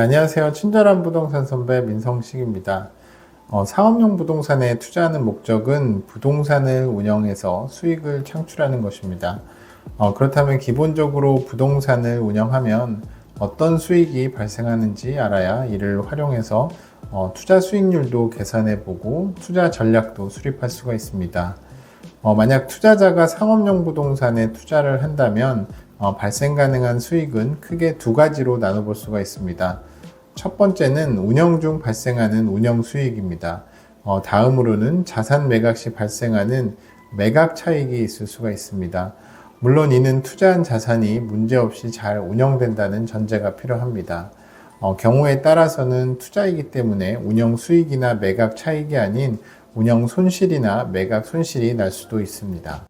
안녕하세요. 친절한 부동산 선배 민성식입니다. 어, 사업용 부동산에 투자하는 목적은 부동산을 운영해서 수익을 창출하는 것입니다. 어, 그렇다면 기본적으로 부동산을 운영하면 어떤 수익이 발생하는지 알아야 이를 활용해서 어, 투자 수익률도 계산해 보고 투자 전략도 수립할 수가 있습니다. 어, 만약 투자자가 상업용 부동산에 투자를 한다면 어, 발생 가능한 수익은 크게 두 가지로 나눠볼 수가 있습니다. 첫 번째는 운영 중 발생하는 운영 수익입니다. 어, 다음으로는 자산 매각 시 발생하는 매각 차익이 있을 수가 있습니다. 물론 이는 투자한 자산이 문제없이 잘 운영된다는 전제가 필요합니다. 어, 경우에 따라서는 투자이기 때문에 운영 수익이나 매각 차익이 아닌 운영 손실이나 매각 손실이 날 수도 있습니다.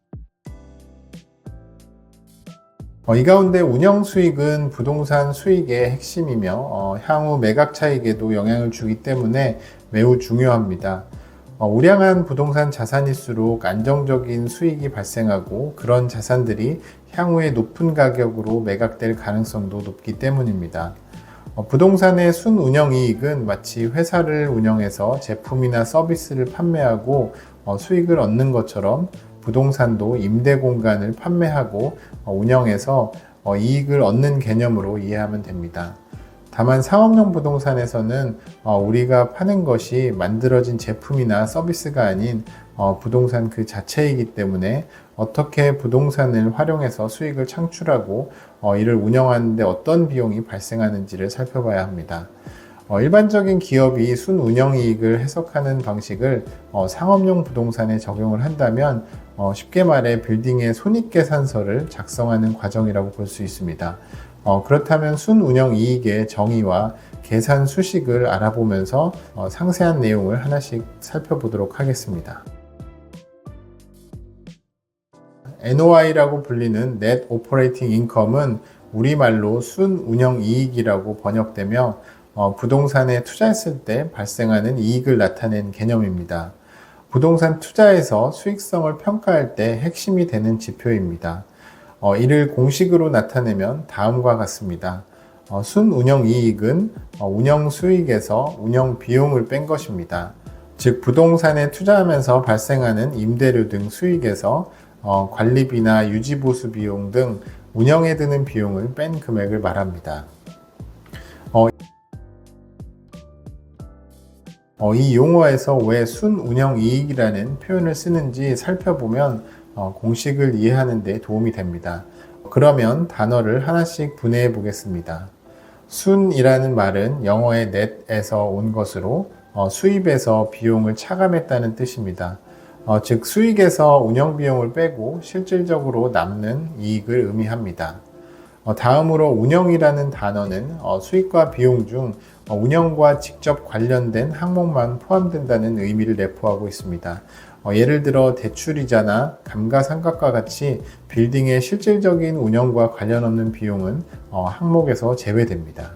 어, 이 가운데 운영 수익은 부동산 수익의 핵심이며 어, 향후 매각 차익에도 영향을 주기 때문에 매우 중요합니다. 어, 우량한 부동산 자산일수록 안정적인 수익이 발생하고 그런 자산들이 향후에 높은 가격으로 매각될 가능성도 높기 때문입니다. 어, 부동산의 순 운영 이익은 마치 회사를 운영해서 제품이나 서비스를 판매하고 어, 수익을 얻는 것처럼 부동산도 임대 공간을 판매하고 어, 운영해서 어, 이익을 얻는 개념으로 이해하면 됩니다. 다만 상업용 부동산에서는 어, 우리가 파는 것이 만들어진 제품이나 서비스가 아닌 부동산 그 자체이기 때문에 어떻게 부동산을 활용해서 수익을 창출하고 이를 운영하는데 어떤 비용이 발생하는지를 살펴봐야 합니다. 어, 일반적인 기업이 순 운영이익을 해석하는 방식을 어, 상업용 부동산에 적용을 한다면 어, 쉽게 말해 빌딩의 손익계산서를 작성하는 과정이라고 볼 수 있습니다. 어, 그렇다면 순운영 이익의 정의와 계산 수식을 알아보면서 어, 상세한 내용을 하나씩 살펴보도록 하겠습니다. NOI라고 불리는 Net Operating Income은 우리말로 순운영 이익이라고 번역되며 어, 부동산에 투자했을 때 발생하는 이익을 나타낸 개념입니다. 부동산 투자에서 수익성을 평가할 때 핵심이 되는 지표입니다. 어, 이를 공식으로 나타내면 다음과 같습니다. 어, 순 운영 이익은 어, 운영 수익에서 운영 비용을 뺀 것입니다. 즉, 부동산에 투자하면서 발생하는 임대료 등 수익에서 어, 관리비나 유지보수 비용 등 운영에 드는 비용을 뺀 금액을 말합니다. 어, 이 용어에서 왜 순운영 이익이라는 표현을 쓰는지 살펴보면 어, 공식을 이해하는 데 도움이 됩니다. 그러면 단어를 하나씩 분해해 보겠습니다. 순이라는 말은 영어의 net에서 온 것으로 어, 수입에서 비용을 차감했다는 뜻입니다. 어, 즉 수익에서 운영 비용을 빼고 실질적으로 남는 이익을 의미합니다. 어, 다음으로 운영이라는 단어는 어, 수익과 비용 중 어, 운영과 직접 관련된 항목만 포함된다는 의미를 내포하고 있습니다. 예를 들어 대출이자나 감가상각과 같이 빌딩의 실질적인 운영과 관련 없는 비용은 항목에서 제외됩니다.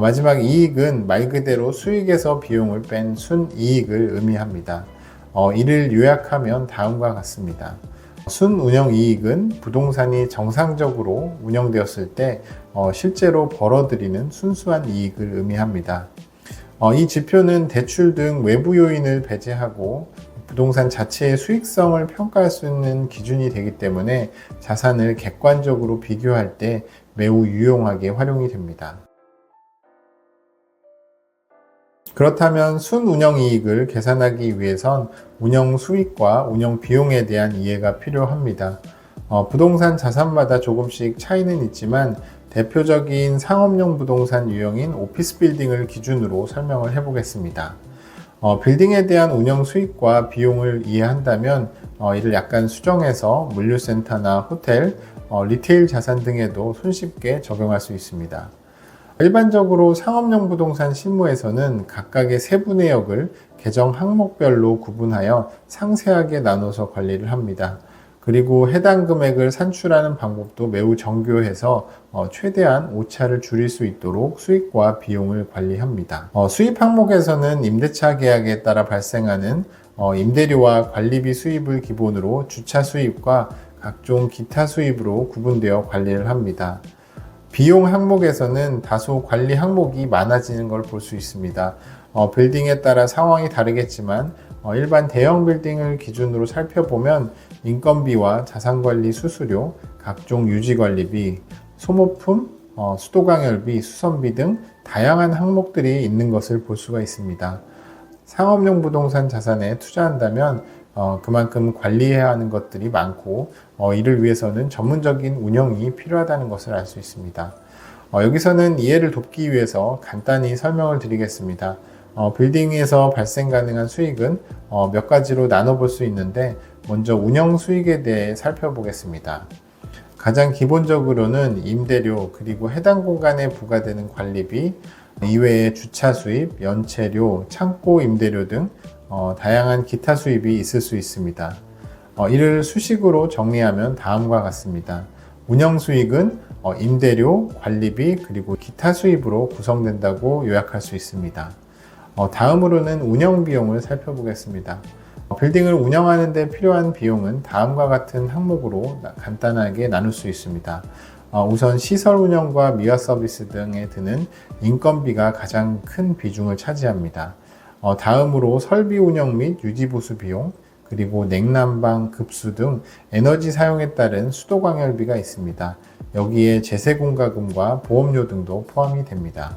마지막 이익은 말 그대로 수익에서 비용을 뺀 순이익을 의미합니다. 이를 요약하면 다음과 같습니다. 순운영 이익은 부동산이 정상적으로 운영되었을 때 어, 실제로 벌어들이는 순수한 이익을 의미합니다. 어, 이 지표는 대출 등 외부 요인을 배제하고 부동산 자체의 수익성을 평가할 수 있는 기준이 되기 때문에 자산을 객관적으로 비교할 때 매우 유용하게 활용이 됩니다. 그렇다면 순 운영 이익을 계산하기 위해선 운영 수익과 운영 비용에 대한 이해가 필요합니다. 어, 부동산 자산마다 조금씩 차이는 있지만 대표적인 상업용 부동산 유형인 오피스 빌딩을 기준으로 설명을 해보겠습니다. 어, 빌딩에 대한 운영 수익과 비용을 이해한다면 어, 이를 약간 수정해서 물류센터나 호텔, 어, 리테일 자산 등에도 손쉽게 적용할 수 있습니다. 일반적으로 상업용 부동산 실무에서는 각각의 세부 내역을 계정 항목별로 구분하여 상세하게 나눠서 관리를 합니다. 그리고 해당 금액을 산출하는 방법도 매우 정교해서 어, 최대한 오차를 줄일 수 있도록 수익과 비용을 관리합니다. 어, 수입 항목에서는 임대차 계약에 따라 발생하는 어, 임대료와 관리비 수입을 기본으로 주차 수입과 각종 기타 수입으로 구분되어 관리를 합니다. 비용 항목에서는 다소 관리 항목이 많아지는 걸 볼 수 있습니다. 어, 빌딩에 따라 상황이 다르겠지만 어, 일반 대형 빌딩을 기준으로 살펴보면 인건비와 자산관리 수수료, 각종 유지관리비, 소모품, 어, 수도강열비, 수선비 등 다양한 항목들이 있는 것을 볼 수가 있습니다. 상업용 부동산 자산에 투자한다면 어, 그만큼 관리해야 하는 것들이 많고 어, 이를 위해서는 전문적인 운영이 필요하다는 것을 알 수 있습니다. 어, 여기서는 이해를 돕기 위해서 간단히 설명을 드리겠습니다. 어, 빌딩에서 발생 가능한 수익은 어, 몇 가지로 나눠볼 수 있는데 먼저 운영 수익에 대해 살펴보겠습니다. 가장 기본적으로는 임대료 그리고 해당 공간에 부과되는 관리비 이외에 주차 수입, 연체료, 창고 임대료 등 어, 다양한 기타 수입이 있을 수 있습니다. 어, 이를 수식으로 정리하면 다음과 같습니다. 운영 수익은 어, 임대료, 관리비 그리고 기타 수입으로 구성된다고 요약할 수 있습니다. 어, 다음으로는 운영 비용을 살펴보겠습니다. 어, 빌딩을 운영하는 데 필요한 비용은 다음과 같은 항목으로 나- 간단하게 나눌 수 있습니다. 어, 우선 시설 운영과 미화 서비스 등에 드는 인건비가 가장 큰 비중을 차지합니다. 어, 다음으로 설비 운영 및 유지 보수 비용, 그리고 냉난방, 급수 등 에너지 사용에 따른 수도 광열비가 있습니다. 여기에 재세 공과금과 보험료 등도 포함이 됩니다.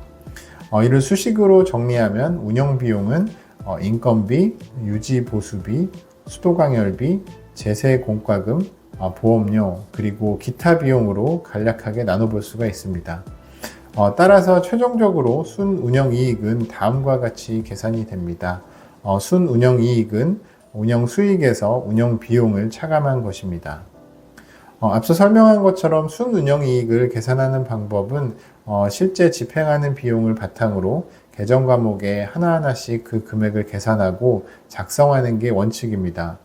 어, 이를 수식으로 정리하면 운영 비용은 어, 인건비, 유지 보수비, 수도 광열비, 재세 공과금, 어, 보험료, 그리고 기타 비용으로 간략하게 나눠볼 수가 있습니다. 어, 따라서 최종적으로 순 운영 이익은 다음과 같이 계산이 됩니다. 어, 순 운영 이익은 운영 수익에서 운영 비용을 차감한 것입니다. 어, 앞서 설명한 것처럼 순 운영 이익을 계산하는 방법은 어, 실제 집행하는 비용을 바탕으로 계정 과목에 하나하나씩 그 금액을 계산하고 작성하는 게 원칙입니다.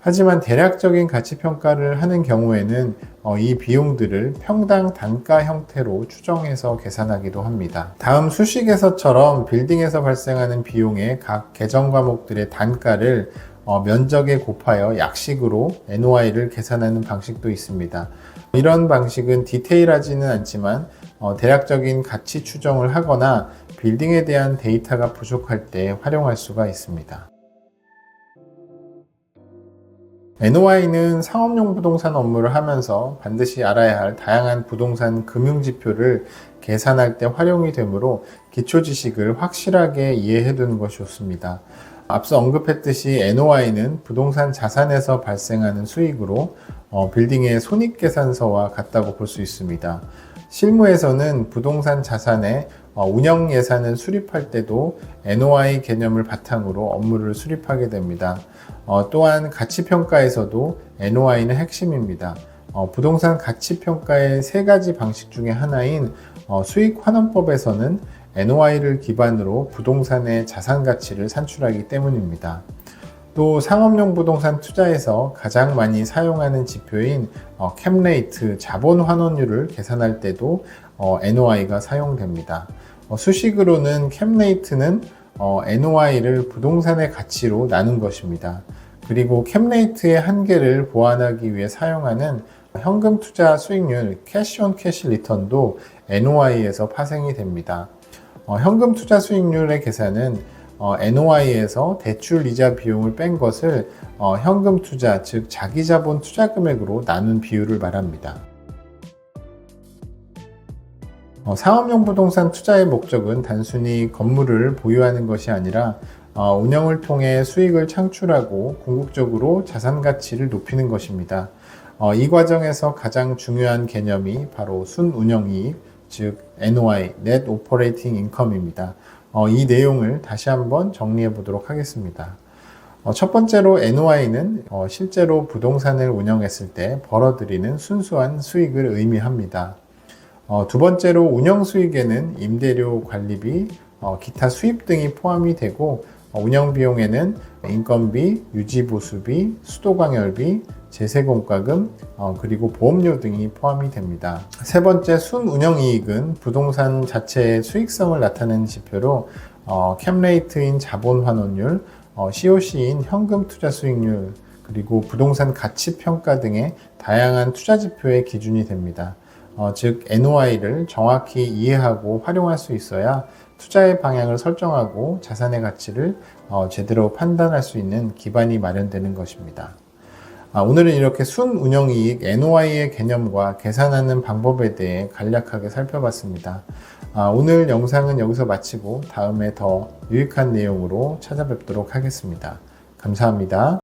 하지만 대략적인 가치 평가를 하는 경우에는 어, 이 비용들을 평당 단가 형태로 추정해서 계산하기도 합니다. 다음 수식에서처럼 빌딩에서 발생하는 비용의 각 계정 과목들의 단가를 어, 면적에 곱하여 약식으로 NOI를 계산하는 방식도 있습니다. 이런 방식은 디테일하지는 않지만 어, 대략적인 가치 추정을 하거나 빌딩에 대한 데이터가 부족할 때 활용할 수가 있습니다. NOI는 상업용 부동산 업무를 하면서 반드시 알아야 할 다양한 부동산 금융 지표를 계산할 때 활용이 되므로 기초 지식을 확실하게 이해해 두는 것이 좋습니다. 앞서 언급했듯이 NOI는 부동산 자산에서 발생하는 수익으로 어, 빌딩의 손익계산서와 같다고 볼 수 있습니다. 실무에서는 부동산 자산의 어, 운영 예산을 수립할 때도 NOI 개념을 바탕으로 업무를 수립하게 됩니다. 어, 또한 가치평가에서도 NOI는 핵심입니다. 어, 부동산 가치평가의 세 가지 방식 중에 하나인 어, 수익환원법에서는 NOI를 기반으로 부동산의 자산 가치를 산출하기 때문입니다. 또 상업용 부동산 투자에서 가장 많이 사용하는 지표인 어, 캡레이트 자본 환원율을 계산할 때도 어, NOI가 사용됩니다. 어, 수식으로는 캡레이트는 어, NOI를 부동산의 가치로 나눈 것입니다. 그리고 캡레이트의 한계를 보완하기 위해 사용하는 현금 투자 수익률 캐시 온 캐시 리턴도 NOI에서 파생이 됩니다. 어, 현금 투자 수익률의 계산은 어, NOI에서 대출 이자 비용을 뺀 것을 어, 현금 투자, 즉 자기 자본 투자 금액으로 나눈 비율을 말합니다. 어, 상업용 부동산 투자의 목적은 단순히 건물을 보유하는 것이 아니라 어, 운영을 통해 수익을 창출하고 궁극적으로 자산 가치를 높이는 것입니다. 어, 이 과정에서 가장 중요한 개념이 바로 순운영이익, 즉 NOI, Net Operating Income입니다. 어, 이 내용을 다시 한번 정리해 보도록 하겠습니다. 어, 첫 번째로 NOI는 어, 실제로 부동산을 운영했을 때 벌어들이는 순수한 수익을 의미합니다. 어, 두 번째로 운영 수익에는 임대료 관리비, 어, 기타 수입 등이 포함이 되고 어, 운영 비용에는 인건비, 유지보수비, 수도광열비, 재세공과금, 어, 그리고 보험료 등이 포함이 됩니다. 세 번째 순운영이익은 부동산 자체의 수익성을 나타내는 지표로 어, 캡레이트인 자본환원율, 어, COC인 현금 투자 수익률, 그리고 부동산 가치 평가 등의 다양한 투자 지표의 기준이 됩니다. 어, 즉 NOI를 정확히 이해하고 활용할 수 있어야 투자의 방향을 설정하고 자산의 가치를 어, 제대로 판단할 수 있는 기반이 마련되는 것입니다. 아, 오늘은 이렇게 순운영이익 NOI의 개념과 계산하는 방법에 대해 간략하게 살펴봤습니다. 아, 오늘 영상은 여기서 마치고 다음에 더 유익한 내용으로 찾아뵙도록 하겠습니다. 감사합니다.